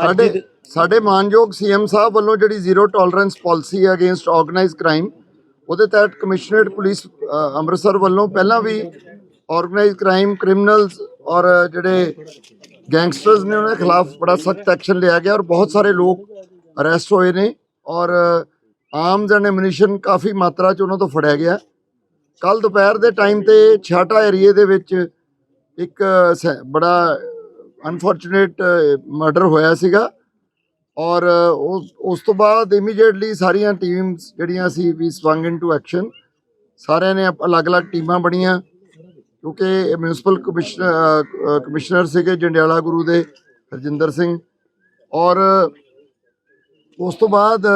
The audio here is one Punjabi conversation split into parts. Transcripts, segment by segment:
ਸਾਡੇ ਸਾਡੇ ਮਾਨਯੋਗ ਸੀਐਮ ਸਾਹਿਬ ਵੱਲੋਂ ਜਿਹੜੀ ਜ਼ੀਰੋ ਟੋਲਰੈਂਸ ਪਾਲਿਸੀ ਹੈ ਅਗੇਂਸਟ ਆਰਗੇਨਾਈਜ਼ਡ ਕ੍ਰਾਈਮ ਉਹਦੇ ਤਹਿਤ ਕਮਿਸ਼ਨਰੇਟ ਪੁਲਿਸ ਅੰਮ੍ਰਿਤਸਰ ਵੱਲੋਂ ਪਹਿਲਾਂ ਵੀ ਆਰਗੇਨਾਈਜ਼ਡ ਕ੍ਰਾਈਮ ਕ੍ਰਿਮੀਨਲਸ ਔਰ ਜਿਹੜੇ ਗੈਂਗਸਟਰਸ ਨੇ ਉਹਨਾਂ ਦੇ ਖਿਲਾਫ ਬੜਾ ਸਖਤ ਐਕਸ਼ਨ ਲਿਆ ਗਿਆ ਔਰ ਬਹੁਤ ਸਾਰੇ ਲੋਕ ਅਰੈਸਟ ਹੋਏ ਨੇ ਔਰ ਆਰਮਸ ਐਂਡ ਐਮੂਨੀਸ਼ਨ ਕਾਫੀ ਮਾਤਰਾ 'ਚ ਉਹਨਾਂ ਤੋਂ ਫੜਿਆ ਗਿਆ। ਕੱਲ ਦੁਪਹਿਰ ਦੇ ਟਾਈਮ ਤੇ ਛਾਟਾ ਏਰੀਏ ਦੇ ਵਿੱਚ ਇੱਕ ਬੜਾ ਅਨਫੋਰਚੂਨੇਟ ਮਰਡਰ uh, ਹੋਇਆ ਸੀਗਾ। ਔਰ ਉਸ ਉਸ ਤੋਂ ਬਾਅਦ ਇਮੀਡੀਏਟਲੀ ਸਾਰੀਆਂ ਟੀਮਸ ਜਿਹੜੀਆਂ ਸੀ ਵੀ ਸਵੰਗ ਇਨਟੂ ਐਕਸ਼ਨ ਸਾਰਿਆਂ ਨੇ ਅਲੱਗ-ਅਲੱਗ ਟੀਮਾਂ ਬਣੀਆਂ, ਕਿਉਂਕਿ ਮਿਊਨਿਸਪਲ ਕਮਿਸ਼ਨਰ ਕਮਿਸ਼ਨਰ ਸੀਗੇ ਜੰਡਿਆਲਾ ਗੁਰੂ ਦੇ, ਹਰਜਿੰਦਰ ਸਿੰਘ। ਔਰ ਉਸ ਤੋਂ ਬਾਅਦ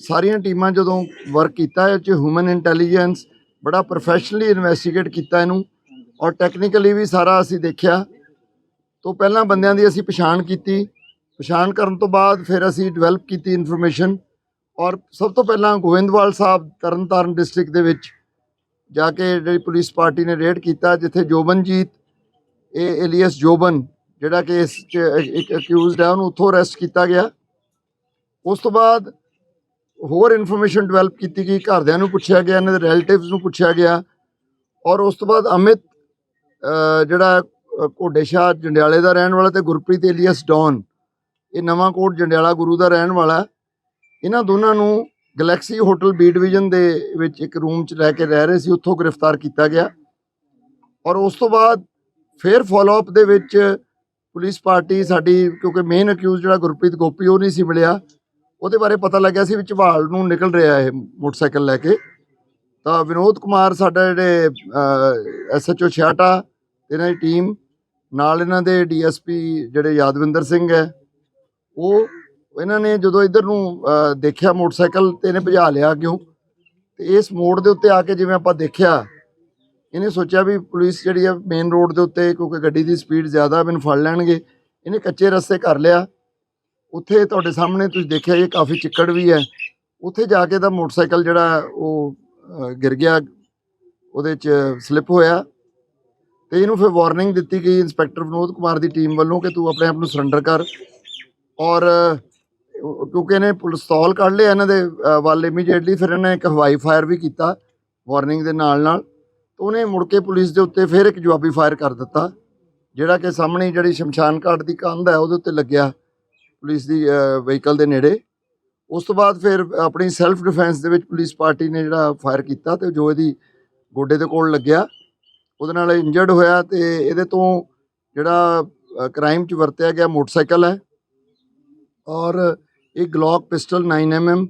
ਸਾਰੀਆਂ ਟੀਮਾਂ ਜਦੋਂ ਵਰਕ ਕੀਤਾ, ਇਹ ਚ ਹਿਊਮਨ ਇੰਟੈਲੀਜੈਂਸ ਬੜਾ ਪ੍ਰੋਫੈਸ਼ਨਲੀ ਇਨਵੈਸਟੀਗੇਟ ਕੀਤਾ ਇਹਨੂੰ। ਔਰ ਟੈਕਨੀਕਲੀ ਵੀ ਸਾਰਾ ਅਸੀਂ ਦੇਖਿਆ। ਤੋਂ ਪਹਿਲਾਂ ਬੰਦਿਆਂ ਦੀ ਅਸੀਂ ਪਛਾਣ ਕੀਤੀ। ਪਛਾਣ ਕਰਨ ਤੋਂ ਬਾਅਦ ਫਿਰ ਅਸੀਂ ਡਿਵੈਲਪ ਕੀਤੀ ਇਨਫੋਰਮੇਸ਼ਨ ਔਰ ਸਭ ਤੋਂ ਪਹਿਲਾਂ ਗੋਇੰਦਵਾਲ ਸਾਹਿਬ ਤਰਨਤਾਰਨ ਡਿਸਟ੍ਰਿਕਟ ਦੇ ਵਿੱਚ ਜਾ ਕੇ ਜਿਹੜੀ ਪੁਲਿਸ ਪਾਰਟੀ ਨੇ ਰੇਡ ਕੀਤਾ, ਜਿੱਥੇ ਜੋਬਨਜੀਤ, ਇਹ ਏਲੀਅਸ ਜੋਬਨ, ਜਿਹੜਾ ਕਿ ਇਸ 'ਚ ਇੱਕ ਅਕਿਊਜ਼ਡ ਹੈ, ਉਹਨੂੰ ਉੱਥੋਂ ਅਰੈਸਟ ਕੀਤਾ ਗਿਆ। ਉਸ ਤੋਂ ਬਾਅਦ ਹੋਰ ਇਨਫੋਰਮੇਸ਼ਨ ਡਿਵੈਲਪ ਕੀਤੀ ਗਈ, ਘਰਦਿਆਂ ਨੂੰ ਪੁੱਛਿਆ ਗਿਆ, ਇਹਨਾਂ ਦੇ ਰਿਲੇਟਿਵਸ ਨੂੰ ਪੁੱਛਿਆ ਗਿਆ ਔਰ ਉਸ ਤੋਂ ਬਾਅਦ ਅਮਿਤ ਜਿਹੜਾ ਘੋਡੇ ਸ਼ਾਹ ਜੰਡਿਆਲੇ ਦਾ ਰਹਿਣ ਵਾਲਾ ਤੇ ਗੁਰਪ੍ਰੀਤ ਏਲੀਅਸ ਡੌਨ। ਇਹ ਨਵਾਂ ਕੋਟ ਜੰਡਿਆਲਾ ਗੁਰੂ ਦਾ ਰਹਿਣ ਵਾਲਾ ਇਹਨਾਂ ਦੋਨਾਂ ਨੂੰ ਗੈਲੈਕਸੀ ਹੋਟਲ ਬੀ ਡਿਵੀਜ਼ਨ ਦੇ ਵਿੱਚ ਇੱਕ ਰੂਮ 'ਚ ਲੈ ਕੇ ਰਹਿ ਰਹੇ ਸੀ। ਉੱਥੋਂ ਗ੍ਰਿਫਤਾਰ ਕੀਤਾ ਗਿਆ। ਔਰ ਉਸ ਤੋਂ ਬਾਅਦ ਫਿਰ ਫਾਲੋ ਅਪ ਦੇ ਵਿੱਚ ਪੁਲਿਸ ਪਾਰਟੀ ਸਾਡੀ, ਕਿਉਂਕਿ ਮੇਨ ਅਕਿਊਜ਼ ਜਿਹੜਾ ਗੁਰਪ੍ਰੀਤ ਗੋਪੀ, ਉਹ ਨਹੀਂ ਸੀ ਮਿਲਿਆ। ਉਹਦੇ ਬਾਰੇ ਪਤਾ ਲੱਗਿਆ ਸੀ ਵੀ ਝਵਾਲ ਨੂੰ ਨਿਕਲ ਰਿਹਾ ਇਹ ਮੋਟਰਸਾਈਕਲ ਲੈ ਕੇ। ਤਾਂ ਵਿਨੋਦ ਕੁਮਾਰ, ਸਾਡਾ ਜਿਹੜੇ ਐਸਐਚਓ ਛਿਆਟਾ ਇਹਨਾਂ ਦੀ ਟੀਮ ਨਾਲ ਇਹਨਾਂ ਦੇ ਡੀਐਸਪੀ ਜਿਹੜੇ ਯਾਦਵਿੰਦਰ ਸਿੰਘ ਹੈ, ਉਹ ਇਹਨਾਂ ਨੇ ਜਦੋਂ ਇਧਰ ਨੂੰ ਦੇਖਿਆ ਮੋਟਰਸਾਈਕਲ ਤੇ ਇਹਨੇ ਭਜਾ ਲਿਆ ਕਿਉਂ ਤੇ ਇਸ ਮੋੜ ਦੇ ਉੱਤੇ ਆ ਕੇ ਜਿਵੇਂ ਆਪਾਂ ਦੇਖਿਆ, ਇਹਨੇ ਸੋਚਿਆ ਵੀ ਪੁਲਿਸ ਜਿਹੜੀ ਆ ਮੇਨ ਰੋਡ ਦੇ ਉੱਤੇ ਕਿਉਂਕਿ ਗੱਡੀ ਦੀ ਸਪੀਡ ਜ਼ਿਆਦਾ ਮੈਨੂੰ ਫੜ ਲੈਣਗੇ। ਇਹਨੇ ਕੱਚੇ ਰਸਤੇ ਕਰ ਲਿਆ। ਉੱਥੇ ਤੁਹਾਡੇ ਸਾਹਮਣੇ ਤੁਸੀਂ ਦੇਖਿਆ ਇਹ ਕਾਫੀ ਚਿੱਕੜ ਵੀ ਹੈ। ਉੱਥੇ ਜਾ ਕੇ ਦਾ ਮੋਟਰਸਾਈਕਲ ਜਿਹੜਾ ਉਹ ਗਿਰ ਗਿਆ, ਉਹਦੇ ਚ ਸਲਿੱਪ ਹੋਇਆ। ਤੇ ਇਹਨੂੰ ਫਿਰ ਵਾਰਨਿੰਗ ਦਿੱਤੀ ਗਈ ਇੰਸਪੈਕਟਰ ਵਿਨੋਦ ਕੁਮਾਰ ਦੀ ਟੀਮ ਵੱਲੋਂ ਕਿ ਤੂੰ ਆਪਣੇ ਆਪ ਨੂੰ ਸਰੈਂਡਰ ਕਰ। ਔਰ ਕਿਉਂਕਿ ਇਹਨੇ ਪਿਸਤੌਲ ਕੱਢ ਲਿਆ ਇਹਨਾਂ ਦੇ ਵੱਲ ਇਮੀਡੀਏਟਲੀ ਫਿਰ ਇਹਨੇ ਇੱਕ ਹਵਾਈ ਫਾਇਰ ਵੀ ਕੀਤਾ ਵਾਰਨਿੰਗ ਦੇ ਨਾਲ ਨਾਲ। ਤਾਂ ਉਹਨੇ ਮੁੜ ਕੇ ਪੁਲਿਸ ਦੇ ਉੱਤੇ ਫਿਰ ਇੱਕ ਜਵਾਬੀ ਫਾਇਰ ਕਰ ਦਿੱਤਾ, ਜਿਹੜਾ ਕਿ ਸਾਹਮਣੇ ਜਿਹੜੀ ਸ਼ਮਸ਼ਾਨ ਘਾਟ ਦੀ ਕੰਧ ਹੈ, ਉਹਦੇ ਉੱਤੇ ਲੱਗਿਆ ਪੁਲਿਸ ਦੀ ਵਹੀਕਲ ਦੇ ਨੇੜੇ। ਉਸ ਤੋਂ ਬਾਅਦ ਫਿਰ ਆਪਣੀ ਸੈਲਫ ਡਿਫੈਂਸ ਦੇ ਵਿੱਚ ਪੁਲਿਸ ਪਾਰਟੀ ਨੇ ਜਿਹੜਾ ਫਾਇਰ ਕੀਤਾ ਤੇ ਜੋ ਇਹਦੀ ਗੋਡੇ ਦੇ ਕੋਲ ਲੱਗਿਆ। ਉਹਦੇ ਨਾਲ ਇੰਜਰਡ ਹੋਇਆ ਤੇ ਇਹਦੇ ਤੋਂ ਜਿਹੜਾ ਕ੍ਰਾਈਮ 'ਚ ਵਰਤਿਆ ਗਿਆ ਮੋਟਰਸਾਈਕਲ ਹੈ। ਔਰ ਇੱਕ ਗਲੌਕ ਪਿਸਟਲ 9mm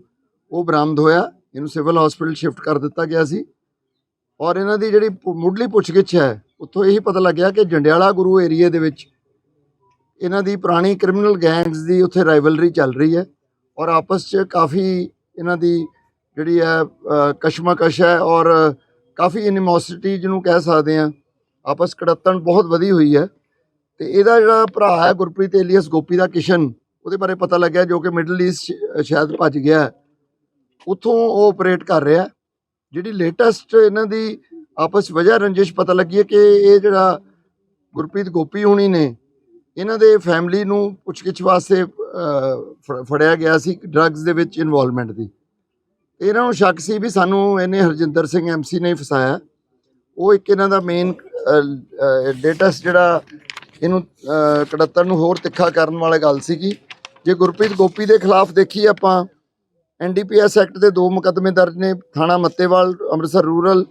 ਉਹ ਬਰਾਮਦ ਹੋਇਆ। ਇਹਨੂੰ ਸਿਵਲ ਹਸਪੀਟਲ ਸ਼ਿਫਟ ਕਰ ਦਿੱਤਾ ਗਿਆ ਸੀ। ਔਰ ਇਹਨਾਂ ਦੀ ਜਿਹੜੀ ਪੁ- ਮੁੱਢਲੀ ਪੁੱਛਗਿੱਛ ਹੈ, ਉੱਥੋਂ ਇਹੀ ਪਤਾ ਲੱਗਿਆ ਕਿ ਜੰਡਿਆਲਾ ਗੁਰੂ ਏਰੀਏ ਦੇ ਵਿੱਚ ਇਹਨਾਂ ਦੀ ਪੁਰਾਣੀ ਕ੍ਰਿਮੀਨਲ ਗੈਂਗਸ ਦੀ ਉੱਥੇ ਰਾਈਵਲਰੀ ਚੱਲ ਰਹੀ ਹੈ। ਔਰ ਆਪਸ 'ਚ ਕਾਫੀ ਇਹਨਾਂ ਦੀ ਜਿਹੜੀ ਹੈ ਕਸ਼ਮਕਸ਼ ਹੈ ਔਰ ਕਾਫੀ ਐਨੀਮੋਸਿਟੀ ਜਿਹਨੂੰ ਕਹਿ ਸਕਦੇ ਆ ਆਪਸ ਕੜੱਤਣ ਬਹੁਤ ਵਧੀ ਹੋਈ ਹੈ। ਤੇ ਇਹਦਾ ਜਿਹੜਾ ਭਰਾ ਹੈ ਗੁਰਪ੍ਰੀਤ ਏਲੀਅਸ ਗੋਪੀ ਦਾ ਕਿਸ਼ਨ, ਉਹਦੇ ਬਾਰੇ ਪਤਾ ਲੱਗਿਆ ਜੋ ਕਿ ਮਿਡਲ ਈਸਟ ਸ਼ਾਇਦ ਭੱਜ ਗਿਆ ਹੈ। ਉੱਥੋਂ ਉਹ ਆਪਰੇਟ ਕਰ ਰਿਹਾ ਜਿਹੜੀ ਲੇਟੈਸਟ ਇਹਨਾਂ ਦੀ ਆਪਸ ਵਜ੍ਹਾ ਰੰਜਿਸ਼ ਪਤਾ ਲੱਗੀ ਹੈ ਕਿ ਇਹ ਜਿਹੜਾ ਗੁਰਪ੍ਰੀਤ ਗੋਪੀ ਹੁਣੀ ਨੇ, ਇਹਨਾਂ ਦੇ ਫੈਮਿਲੀ ਨੂੰ ਪੁੱਛਗਿੱਛ ਵਾਸਤੇ ਫ- ਫੜਿਆ ਗਿਆ ਸੀ ਡਰੱਗਸ ਦੇ ਵਿੱਚ ਇਨਵੋਲਵਮੈਂਟ ਦੀ। ਇਹਨਾਂ ਨੂੰ ਸ਼ੱਕ ਸੀ ਵੀ ਸਾਨੂੰ ਇਹਨੇ ਹਰਜਿੰਦਰ ਸਿੰਘ ਐਮਸੀ ਨੇ ਫਸਾਇਆ। ਉਹ ਇੱਕ ਇਹਨਾਂ ਦਾ ਮੇਨ ਡੇਟਸ ਜਿਹੜਾ ਇਹਨੂੰ ਅਹ, ਕੜੱਤਣ ਨੂੰ ਹੋਰ ਤਿੱਖਾ ਕਰਨ ਵਾਲੀ ਗੱਲ ਸੀਗੀ। ਜੇ ਗੁਰਪ੍ਰੀਤ ਗੋਪੀ ਦੇ ਖਿਲਾਫ ਦੇਖੀ ਆਪਾਂ ਐਨਡੀਪੀਐਸ ਐਕਟ ਦੇ ਦੋ ਮੁਕੱਦਮੇ ਦਰਜ ਨੇ ਥਾਣਾ ਮੱਤੇਵਾਲ ਅੰਮ੍ਰਿਤਸਰ ਰੂਰਲ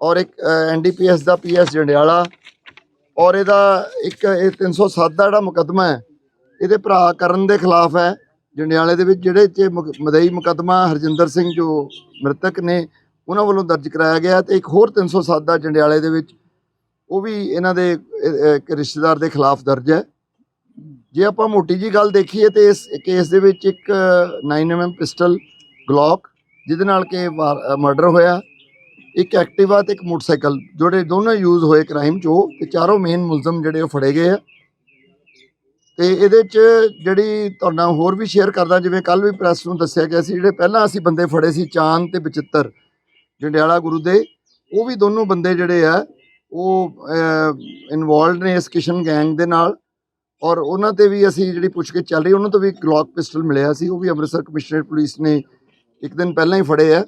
ਔਰ ਇੱਕ ਐਨਡੀਪੀਐਸ ਦਾ ਪੀਐਸ ਜੰਡਿਆਲਾ ਔਰ ਇਹਦਾ ਇੱਕ ਇਹ 307 ਦਾ ਜਿਹੜਾ ਮੁਕੱਦਮਾ ਹੈ ਇਹਦੇ ਭਰਾ ਕਰਨ ਦੇ ਖਿਲਾਫ ਹੈ। ਜੰਡਿਆਲੇ ਦੇ ਵਿੱਚ ਜਿਹੜੇ ਚ ਮੁਕ- ਮਦਈ ਮੁਕੱਦਮਾ ਹਰਜਿੰਦਰ ਸਿੰਘ ਜੋ ਮ੍ਰਿਤਕ ਨੇ, ਉਹਨਾਂ ਵੱਲੋਂ ਦਰਜ ਕਰਾਇਆ ਗਿਆ ਤੇ ਇੱਕ ਹੋਰ 307 ਦਾ ਜੰਡਿਆਲੇ ਦੇ ਵਿੱਚ, ਉਹ ਵੀ ਇਹਨਾਂ ਦੇ ਇੱਕ ਰਿਸ਼ਤੇਦਾਰ ਦੇ ਖਿਲਾਫ ਦਰਜ ਹੈ। ਜੇ ਆਪਾਂ ਮੋਟੀ ਜੀ ਗੱਲ ਦੇਖੀਏ ਤੇ ਇਸ ਕੇਸ ਦੇ ਵਿੱਚ ਇੱਕ 9mm ਪਿਸਟਲ ਗਲੌਕ, ਜਿਹਦੇ ਨਾਲ ਕਿ ਮਰਡਰ ਹੋਇਆ। ਇੱਕ ਐਕਟਿਵਾ ਤੇ ਇੱਕ ਮੋਟਰਸਾਈਕਲ, ਜਿਹੜੇ ਦੋਨੋਂ ਯੂਜ਼ ਹੋਏ ਕ੍ਰਾਈਮ 'ਚ ਉਹ, ਤੇ ਚਾਰੋਂ ਮੇਨ ਮੁਲਜ਼ਮ ਜਿਹੜੇ ਉਹ ਫੜੇ ਗਏ ਆ। ਤੇ ਇਹਦੇ 'ਚ ਜਿਹੜੀ ਤੁਹਾਡਾ ਹੋਰ ਵੀ ਸ਼ੇਅਰ ਕਰਦਾ, ਜਿਵੇਂ ਕੱਲ ਵੀ ਪ੍ਰੈਸ ਨੂੰ ਦੱਸਿਆ ਗਿਆ ਸੀ, ਜਿਹੜੇ ਪਹਿਲਾਂ ਅਸੀਂ ਬੰਦੇ ਫੜੇ ਸੀ, ਚਾਂਦ ਤੇ ਬਚਿੱਤਰ, ਜੰਡਿਆਲਾ ਗੁਰੂ ਦੇ, ਉਹ ਵੀ ਦੋਨੋਂ ਬੰਦੇ ਜਿਹੜੇ ਆ, ਉਹ ਇਨਵੋਲਡ ਨੇ ਇਸ ਕਿਸ਼ਨ ਗੈਂਗ ਦੇ ਨਾਲ ਔਰ ਉਹਨਾਂ ਤੇ ਵੀ ਅਸੀਂ ਜਿਹੜੀ ਪੁੱਛਗਿੱਛ ਚੱਲ ਰਹੀ, ਉਹਨਾਂ ਤੋਂ ਵੀ ਗਲੌਕ ਪਿਸਟਲ ਮਿਲਿਆ ਸੀ, ਉਹ ਵੀ ਅੰਮ੍ਰਿਤਸਰ ਕਮਿਸ਼ਨਰੇਟ ਪੁਲਿਸ ਨੇ ਇੱਕ ਦਿਨ ਪਹਿਲਾਂ ਹੀ ਫੜੇ ਆ।